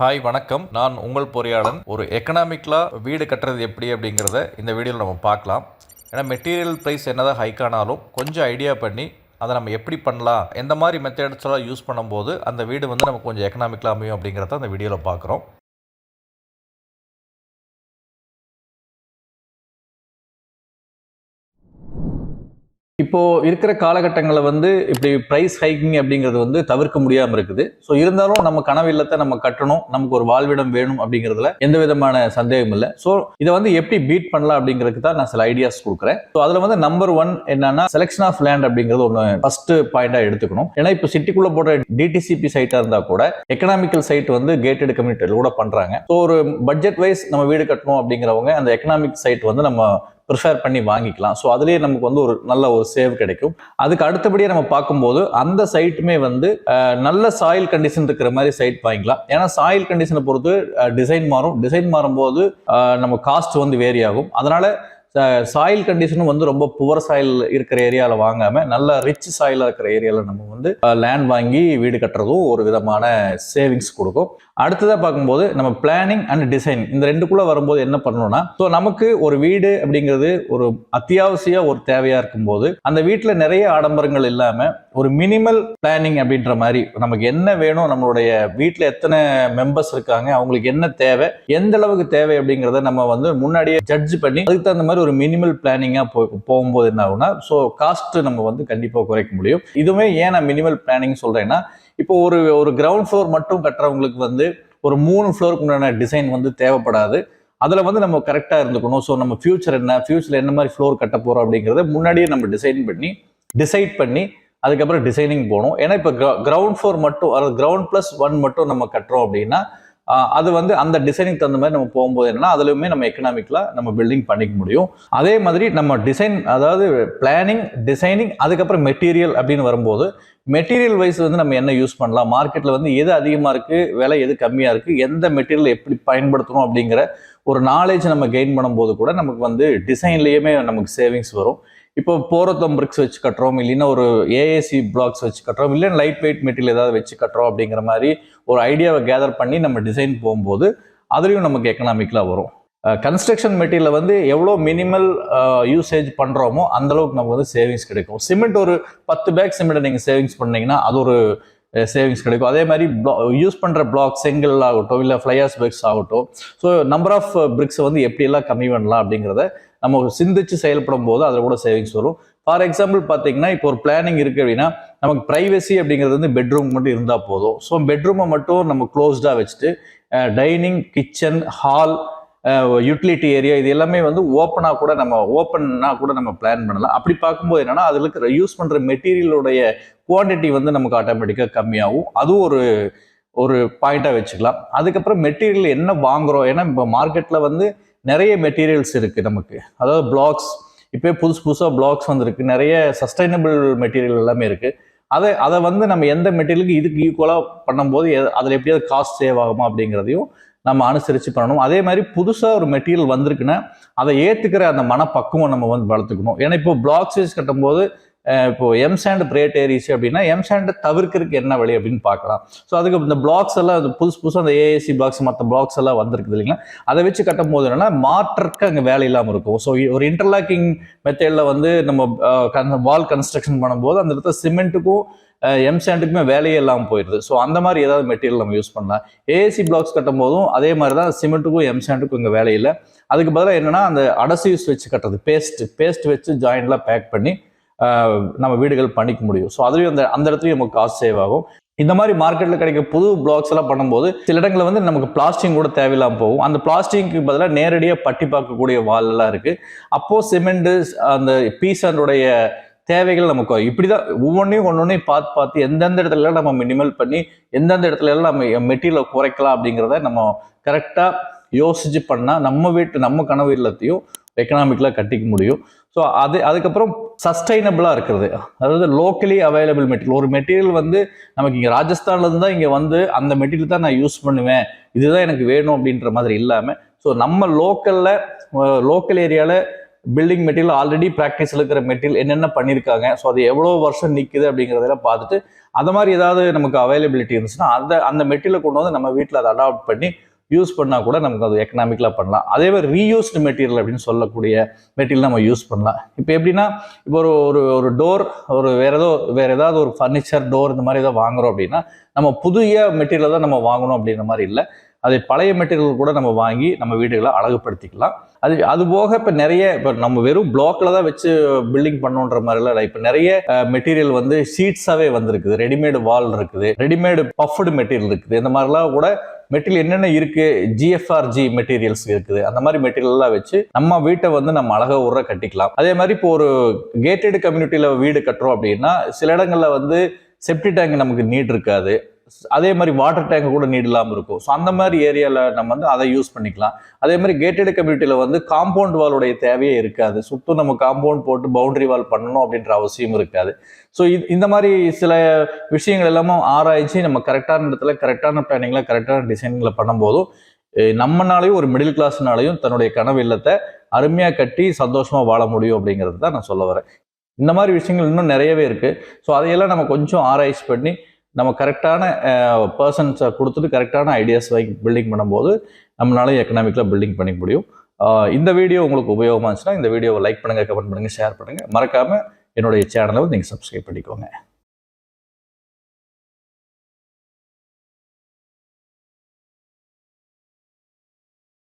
Hi வணக்கம். நான் உங்கள் பொறியாளன். ஒரு எக்கனாமிக்கலாக வீடு கட்டுறது எப்படி அப்படிங்கிறத இந்த வீடியோவில் நம்ம பார்க்கலாம். ஏன்னா மெட்டீரியல் ப்ரைஸ் என்னதான் ஹைக் ஆனாலும் கொஞ்சம் ஐடியா பண்ணி அதை நம்ம எப்படி பண்ணலாம் எந்த மாதிரி மெத்தட்ஸ்லாம் யூஸ் பண்ணும்போது அந்த வீடு வந்து நமக்கு கொஞ்சம் எக்கனாமிக்கலாக அமையும் அப்படிங்கிறத அந்த வீடியோவில் பார்க்குறோம். இப்போ இருக்கிற காலகட்டங்களில் வந்து இப்படி ப்ரைஸ் ஹைக்கிங் அப்படிங்கிறது வந்து தவிர்க்க முடியாமல் இருக்குது. ஸோ இருந்தாலும் நம்ம கனவு இல்லத்தை நம்ம கட்டணும். நமக்கு ஒரு வாழ்விடம் வேணும் அப்படிங்கிறதுல எந்த விதமான சந்தேகம் இல்லை. ஸோ இதை வந்து எப்படி பீட் பண்ணலாம் அப்படிங்கிறதுக்கு தான் நான் சில ஐடியாஸ் கொடுக்குறேன். ஸோ அதில் வந்து நம்பர் ஒன் என்னன்னா செலெக்ஷன் ஆஃப் லேண்ட் அப்படிங்கிறது ஒன்று ஃபர்ஸ்ட் பாயிண்டாக எடுத்துக்கணும். ஏன்னா இப்போ சிட்டிக்குள்ளே போடுற டிடிசிபி சைட்டாக இருந்தால் கூட எக்கனாமிக்கல் சைட் வந்து கேட்டட் கம்யூனிட்டியில் கூட பண்ணுறாங்க ஸோ ஒரு பட்ஜெட் வைஸ் நம்ம வீடு கட்டணும் அப்படிங்கிறவங்க அந்த எக்கனாமிக் சைட் வந்து நம்ம ப்ரிஃபேர் பண்ணி வாங்கிக்கலாம். ஸோ அதுலேயே நமக்கு வந்து ஒரு நல்ல ஒரு சேவ் கிடைக்கும். அதுக்கு அடுத்தபடியாக நம்ம பார்க்கும்போது அந்த சைட்டுமே வந்து நல்ல சாயில் கண்டிஷன் இருக்கிற மாதிரி சைட் வாங்கிக்கலாம். ஏன்னா சாயில் கண்டிஷனை பொறுத்து டிசைன் மாறும். டிசைன் மாறும்போது நம்ம காஸ்ட் வந்து வேரி ஆகும். அதனால சாயில் கண்டிஷனும் வந்து ரொம்ப புவர் சாயில் இருக்கிற ஏரியாவில் வாங்காம நல்ல ரிச் சாயிலாக இருக்கிற ஏரியாவில் நம்ம வந்து லேண்ட் வாங்கி வீடு கட்டுறதும் ஒரு விதமான சேவிங்ஸ் கொடுக்கும். அடுத்ததாக பார்க்கும்போது நம்ம பிளானிங் அண்ட் டிசைன் இந்த ரெண்டுக்குள்ளே வரும்போது என்ன பண்ணணும்னா ஸோ நமக்கு ஒரு வீடு அப்படிங்கிறது ஒரு அத்தியாவசிய ஒரு தேவையாக இருக்கும்போது அந்த வீட்டில் நிறைய ஆடம்பரங்கள் இல்லாமல் ஒரு மினிமல் பிளானிங் அப்படின்ற மாதிரி நமக்கு என்ன வேணும் நம்மளுடைய வீட்டில் எத்தனை மெம்பர்ஸ் இருக்காங்க அவங்களுக்கு என்ன தேவை எந்த அளவுக்கு தேவை அப்படிங்கிறத நம்ம வந்து முன்னாடியே ஜட்ஜ் பண்ணி அதுக்கு தகுந்த மாதிரி ஒரு மினிமல் பிளானிங்காக போ போகும்போது என்ன ஆகும்னா ஸோ காஸ்ட்டு நம்ம வந்து கண்டிப்பாக குறைக்க முடியும். இதுவுமே ஏன் நான் மினிமல் பிளானிங் சொல்கிறேன்னா இப்போ ஒரு ஒரு கிரவுண்ட் ஃப்ளோர் மட்டும் கட்டுறவங்களுக்கு வந்து ஒரு மூணு ஃப்ளோருக்கு உண்டான டிசைன் வந்து தேவைப்படாது. அதில் வந்து நம்ம கரெக்டாக இருந்துக்கணும். ஸோ நம்ம ஃபியூச்சர் என்ன ஃபியூச்சரில் என்ன மாதிரி ஃப்ளோர் கட்ட போகிறோம் அப்படிங்கிறத முன்னாடியே நம்ம டிசைன் பண்ணி டிசைட் பண்ணி அதுக்கப்புறம் டிசைனிங் போகணும். ஏன்னா இப்போ கிரவுண்ட் ஃப்ளோர் மட்டும் அதாவது கிரவுண்ட் ப்ளஸ் ஒன் மட்டும் நம்ம கட்டுறோம் அப்படின்னா அது வந்து அந்த டிசைனிங் தகுந்த மாதிரி நம்ம போகும்போது என்னன்னா அதுலையுமே நம்ம எக்கனாமிக்கலாக நம்ம பில்டிங் பண்ணிக்க முடியும். அதே மாதிரி நம்ம டிசைன் அதாவது பிளானிங் டிசைனிங் அதுக்கப்புறம் மெட்டீரியல் அப்படின்னு வரும்போது மெட்டீரியல் வைஸ் வந்து நம்ம என்ன யூஸ் பண்ணலாம்? மார்க்கெட்டில் வந்து எது அதிகமாக இருக்குது விலை எது கம்மியாக இருக்குது எந்த மெட்டீரியல் எப்படி பயன்படுத்தணும் அப்படிங்கிற ஒரு நாலேஜ் நம்ம கெயின் பண்ணும்போது கூட நமக்கு வந்து டிசைன்லேயுமே நமக்கு சேவிங்ஸ் வரும். இப்போ போரத்தம் பிரிக்ஸ் வச்சு கட்டுறோம் இல்லைன்னா ஒரு ஏஏசி பிளாக்ஸ் வச்சு கட்டுறோம் இல்லைன்னா லைட் வெயிட் மெட்டீரியல் ஏதாவது வச்சு கட்டுறோம் அப்படிங்கிற மாதிரி ஒரு ஐடியாவை கேதர் பண்ணி நம்ம டிசைன் போகும்போது அதுலேயும் நமக்கு எக்கனாமிக்கலாக வரும். கன்ஸ்ட்ரக்ஷன் மெட்டீரியலை வந்து எவ்வளோ மினிமல் யூசேஜ் பண்ணுறோமோ அந்தளவுக்கு நமக்கு வந்து சேவிங்ஸ் கிடைக்கும். சிமெண்ட் ஒரு பத்து பேக் சிமெண்ட்டை நீங்கள் சேவிங்ஸ் பண்ணிங்கன்னா அது ஒரு சேவிங்ஸ் கிடைக்கும். அதே மாதிரி யூஸ் பண்ணுற பிளாக் செங்கல் ஆகட்டும் இல்லை ஃப்ளையர்ஸ் பிரிக்ஸ் ஆகட்டும். ஸோ நம்பர் ஆஃப் பிரிக்ஸை வந்து எப்படியெல்லாம் கம்மி பண்ணலாம் அப்படிங்கிறத நம்ம சிந்திச்சு செயல்படும் போது அதில் கூட சேவிங்ஸ் வரும். ஃபார் எக்ஸாம்பிள் பார்த்தீங்கன்னா இப்போ ஒரு பிளானிங் இருக்குது அப்படின்னா நமக்கு ப்ரைவசி அப்படிங்கிறது வந்து பெட்ரூம் மட்டும் இருந்தால் போதும். ஸோ பெட்ரூமை மட்டும் நம்ம க்ளோஸ்டாக வச்சுட்டு dining kitchen hall utility area இது எல்லாமே வந்து ஓப்பனாக கூட நம்ம ஓப்பன்னா கூட நம்ம பிளான் பண்ணலாம். அப்படி பார்க்கும்போது என்னென்னா அதில் இருக்கிற யூஸ் பண்ணுற மெட்டீரியலுடைய குவாண்டிட்டி வந்து நமக்கு ஆட்டோமேட்டிக்காக கம்மியாகும். அதுவும் ஒரு ஒரு பாயிண்ட்டாக வச்சுக்கலாம். அதுக்கப்புறம் மெட்டீரியல் என்ன வாங்குறோம்? ஏன்னா இப்போ மார்க்கெட்டில் வந்து நிறைய மெட்டீரியல்ஸ் இருக்குது நமக்கு. அதாவது பிளாக்ஸ் இப்போ புதுசு புதுசாக பிளாக்ஸ் வந்திருக்கு. நிறைய சஸ்டைனபிள் மெட்டீரியல் எல்லாமே இருக்குது அதை அதை வந்து நம்ம எந்த மெட்டீரியலுக்கு இதுக்கு ஈக்குவலாக பண்ணும்போது அதில் எப்படியாவது காஸ்ட் சேவ் ஆகுமா அப்படிங்கிறதையும் நம்ம அனுசரித்து பண்ணணும். அதே மாதிரி புதுசாக ஒரு மெட்டீரியல் வந்திருக்குன்னா அதை ஏற்றுக்கிற அந்த மனப்பக்குவம் நம்ம வந்து வளர்த்துக்கணும். ஏன்னா இப்போ பிளாக்ஸ் வச்சு கட்டும்போது இப்போது இப்போ எம் சாண்ட் பிரேட் ஏரிஸ் அப்படின்னா எம் சாண்டை தவிர்க்கிறதுக்கு என்ன வழி அப்படின்னு பார்க்கலாம். ஸோ அதுக்கு இந்த பிளாக்ஸ் எல்லாம் அது புதுசு புதுசாக அந்த ஏஏசி பிளாக்ஸ் மற்ற பிளாக்ஸ் எல்லாம் வந்திருக்குது இல்லைங்களா? அதை வச்சு கட்டும் போது என்னன்னா மாற்றுக்கு அங்கே வேலை இல்லாமல் இருக்கும். ஸோ ஒரு இன்டர்லாக்கிங் மெத்தேடில் வந்து நம்ம வால் கன்ஸ்ட்ரக்ஷன் பண்ணும்போது அந்த இடத்துல சிமெண்ட்டுக்கும் எம் சாண்டுக்குமே வேலையே இல்லாமல் போயிடுது. ஸோ அந்த மாதிரி ஏதாவது மெட்டீரியல் நம்ம யூஸ் பண்ணலாம். ஏஏசி பிளாக்ஸ் கட்டும் போதும் அதே மாதிரி தான் சிமெண்ட்டுக்கும் எம் சாண்டுக்கும் இங்கே வேலையில்லை இல்லை. அதுக்கு பதிலாக என்னென்னா அந்த அடசிவ்ஸ் வச்சு கட்டுறது. பேஸ்ட் பேஸ்ட் வச்சு ஜாயின்லாம் பேக் பண்ணி நம்ம வீடுகள் பண்ணிக்க முடியும். ஸோ அதுலேயும் அந்த அந்த இடத்துலையும் நமக்கு காசு சேவ் ஆகும். இந்த மாதிரி மார்க்கெட்டில் கிடைக்கிற புது பிளாக்ஸ் எல்லாம் பண்ணும்போது சில இடங்களில் வந்து நமக்கு பிளாஸ்டிக் கூட தேவையில்லாமல் போகும். அந்த பிளாஸ்டிக்கு பதிலாக நேரடியாக பட்டி பார்க்கக்கூடிய வால் எல்லாம் இருக்கு. அப்போ சிமெண்ட் அந்த பீசனுடைய தேவைகள் நமக்கு இப்படி தான் ஒவ்வொன்றையும் ஒன்று ஒன்றையும் பார்த்து பார்த்து எந்தெந்த இடத்துல எல்லாம் நம்ம மினிமல் பண்ணி எந்தெந்த இடத்துல எல்லாம் நம்ம மெட்டீரியல் குறைக்கலாம் அப்படிங்கிறத நம்ம கரெக்டாக யோசிச்சு பண்ணால் நம்ம வீட்டு நம்ம கனவு இல்லத்தையும் எக்கனாமிக்கலாக கட்டிக்க முடியும். ஸோ அது அதுக்கப்புறம் சஸ்டைனபிளாக இருக்கிறது. அதாவது லோக்கலி அவைலபிள் மெட்டீரியல் ஒரு மெட்டீரியல் வந்து நமக்கு இங்கே ராஜஸ்தான்லேருந்து தான் இங்கே வந்து அந்த மெட்டீரியல் தான் நான் யூஸ் பண்ணுவேன். இதுதான் எனக்கு வேணும் அப்படின்ற மாதிரி இல்லாமல் ஸோ நம்ம லோக்கலில் லோக்கல் ஏரியாவில் பில்டிங் மெட்டீரியல் ஆல்ரெடி ப்ராக்டிஸில் இருக்கிற மெட்டீரியல் என்னென்ன பண்ணியிருக்காங்க ஸோ அது எவ்வளோ வருஷம் நிற்குது அப்படிங்கிறதெல்லாம் பார்த்துட்டு அந்த மாதிரி ஏதாவது நமக்கு அவைலபிலிட்டி இருந்துச்சுன்னா அந்த அந்த மெட்டீரியலை கொண்டு வந்து நம்ம வீட்டில் அதை அடாப்ட் பண்ணி யூஸ் பண்ணால் கூட நமக்கு அது எக்கனாமிக்கலாக பண்ணலாம். அதே மாதிரி ரீயூஸ்டு மெட்டீரியல் அப்படின்னு சொல்லக்கூடிய மெட்டீரியல் நம்ம யூஸ் பண்ணலாம். இப்போ எப்படின்னா இப்போ ஒரு ஒரு ஒரு டோர் ஒரு வேறு ஏதோ வேறு ஏதாவது ஒரு ஃபர்னிச்சர் டோர் இந்த மாதிரி ஏதோ வாங்குறோம் அப்படின்னா நம்ம புதிய மெட்டீரியலை தான் நம்ம வாங்கணும் அப்படின்ற மாதிரி இல்லை. அதை பழைய மெட்டீரியல் கூட நம்ம வாங்கி நம்ம வீடுகளை அழகுபடுத்திக்கலாம். அது அது போக இப்போ நிறைய இப்போ நம்ம வெறும் பிளாக்ல தான் வச்சு பில்டிங் பண்ணோன்ற மாதிரிலாம் இல்லை. இப்போ நிறைய மெட்டீரியல் வந்து ஷீட்ஸாகவே வந்திருக்குது. ரெடிமேடு வால் இருக்குது. ரெடிமேடு பஃப்டு மெட்டீரியல் இருக்குது. இந்த மாதிரிலாம் கூட மெட்டீரியல் என்னென்ன இருக்கு? ஜிஎஃப்ஆர்ஜி மெட்டீரியல்ஸ் இருக்குது. அந்த மாதிரி மெட்டீரியல்லாம் வச்சு நம்ம வீட்டை வந்து நம்ம அழகா உர கட்டிக்கலாம். அதே மாதிரி இப்போ ஒரு கேட்டட் கம்யூனிட்டியில வீடு கட்டுறோம் அப்படின்னா சில இடங்கள்ல வந்து செப்டி டேங்க் நமக்கு நீட் இருக்காது. அதே மாதிரி வாட்டர் டேங்க் கூட நீட் இல்லாமல் இருக்கும். ஸோ அந்த மாதிரி ஏரியாவில் நம்ம வந்து அதை யூஸ் பண்ணிக்கலாம். அதே மாதிரி கேட்டட் கம்யூனிட்டியில் வந்து காம்பவுண்ட் வாலுடைய தேவையே இருக்காது. சுத்தம் நம்ம காம்பவுண்ட் போட்டு பவுண்டரி வால் பண்ணணும் அப்படின்ற அவசியம் இருக்காது. ஸோ இந்த மாதிரி சில விஷயங்கள் எல்லாமே ஆராய்ச்சி நம்ம கரெக்டான இடத்துல கரெக்டான பிளானிங்கில் கரெக்டான டிசைனிங்கில் பண்ணும்போதும் நம்மனாலையும் ஒரு மிடில் கிளாஸ்னாலையும் தன்னுடைய கனவு இல்லத்தை அருமையாக கட்டி சந்தோஷமாக வாழ முடியும் அப்படிங்கிறது தான் நான் சொல்ல வரேன். இந்த மாதிரி விஷயங்கள் இன்னும் நிறையவே இருக்குது ஸோ அதையெல்லாம் நம்ம கொஞ்சம் ஆராய்ச்சி பண்ணி நம்ம கரெக்டான பர்சன்ஸை கொடுத்துட்டு கரெக்டான ஐடியாஸ் வாங்கி பில்டிங் பண்ணும்போது நம்மளால எக்கனாமிக்கலாக பில்டிங் பண்ணிக்க முடியும். இந்த வீடியோ உங்களுக்கு உபயோகமாக இருந்துச்சுன்னா இந்த வீடியோவை லைக் பண்ணுங்கள் கமெண்ட் பண்ணுங்கள் ஷேர் பண்ணுங்கள் மறக்காமல் என்னுடைய சேனலை வந்து நீங்கள் சப்ஸ்கிரைப் பண்ணிக்கோங்க.